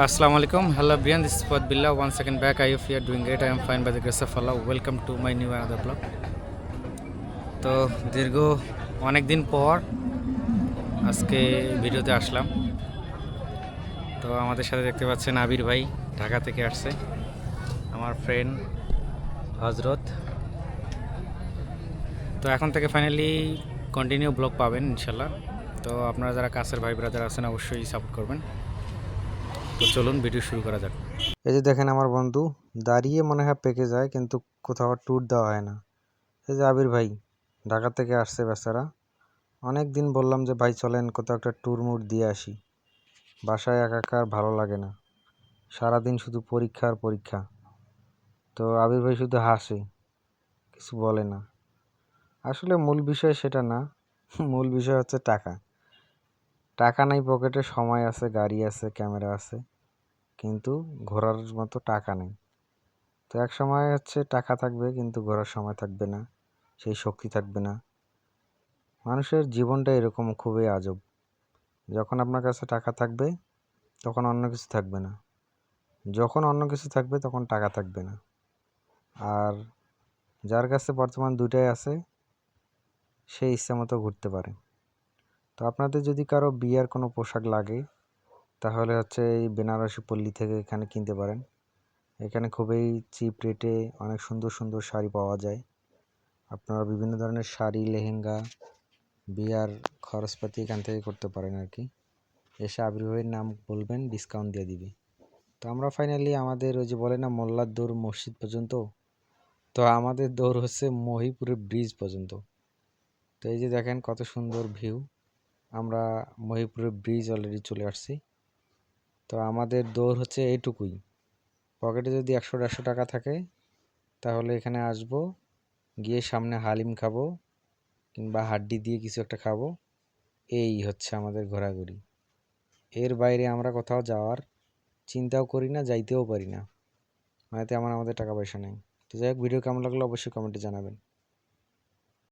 আসসালামু আলাইকুম হ্যালো বিয়ান দিস ফত বিল্লা one second back I if you're doing great I am fine by the grace of Allah welcome to my new another blog তো দীর্ঘ অনেক দিন পর আজকে ভিডিওতে আসলাম। তো আমাদের সাথে দেখতে পাচ্ছেন আবির ভাই, ঢাকা থেকে আসছে। আমার ফ্রেন্ড হজরত। তো এখন থেকে ফাইনালি কন্টিনিউ ব্লগ পাবেন ইনশাল্লাহ তো আপনারা যারা কাছের ভাই ব্রাদার আছেন, অবশ্যই সাপোর্ট করবেন। তো চলুন ভিডিও শুরু করা যাক। এই যে দেখেন আমার বন্ধু, দাঁড়িয়ে মনে হয় পেকে যায়, কিন্তু কোথাও ট্যুর দেওয়া হয় না। এই যে আবির ভাই, ঢাকা থেকে আসছে বেচারা। অনেক দিন বললাম যে, ভাই, চলেন, কোথাও একটা ট্যুর মুর দিয়ে আসি। বাসায় একা একা আর ভালো লাগে না। সারাদিন শুধু পরীক্ষা আর পরীক্ষা। তো আবির ভাই শুধু হাসে, কিছু বলে না। আসলে মূল বিষয় সেটা না, মূল বিষয় হচ্ছে টাকা। টাকা নাই পকেটে, সময় আছে, গাড়ি আছে, ক্যামেরা আছে, কিন্তু ঘোরার মতো টাকা নেই। তো এক সময় হচ্ছে টাকা থাকবে, কিন্তু ঘোরার সময় থাকবে না, সেই শক্তি থাকবে না। মানুষের জীবনটা এরকম খুবই আজব। যখন আপনার কাছে টাকা থাকবে, তখন অন্য কিছু থাকবে না। যখন অন্য কিছু থাকবে, তখন টাকা থাকবে না। আর যার কাছে বর্তমান দুইটাই আছে, সে ইচ্ছা মতো ঘুরতে পারে। আপনাদের যদি কারও বিয়ের কোনো পোশাক লাগে, তাহলে হচ্ছে এই বেনারসি পল্লী থেকে এখানে কিনতে পারেন। এখানে খুবই চিপ রেটে অনেক সুন্দর সুন্দর শাড়ি পাওয়া যায়। আপনারা বিভিন্ন ধরনের শাড়ি, লেহেঙ্গা, বিয়ার খরচপাতি এখান থেকে করতে পারেন আর কি। এসে আবির্ভাবের নাম বলবেন ডিসকাউন্ট দিয়ে দিবে। তো আমরা ফাইনালি আমাদের ওই যে বলে না, মোল্লার দৌড় মসজিদ পর্যন্ত? তো আমাদের দৌড় হচ্ছে মহিপুরের ব্রিজ পর্যন্ত। তো এই যে দেখেন কত সুন্দর ভিউ আমরা মহিপুরের ব্রিজ অলরেডি চলে আসছি। তো আমাদের দৌড় হচ্ছে এইটুকুই। পকেটে যদি একশো দেড়শো টাকা থাকে, তাহলে এখানে আসব, গিয়ে সামনে হালিম খাব, কিংবা হাড্ডি দিয়ে কিছু একটা খাব। এই হচ্ছে আমাদের ঘোরাঘুরি। এর বাইরে আমরা কোথাও যাওয়ার চিন্তাও করি না, যাইতেও পারি না। মানে তেমন আমাদের টাকা পয়সা নেই। তো যাই হোক ভিডিও কেমন লাগল অবশ্যই কমেন্টে জানাবেন।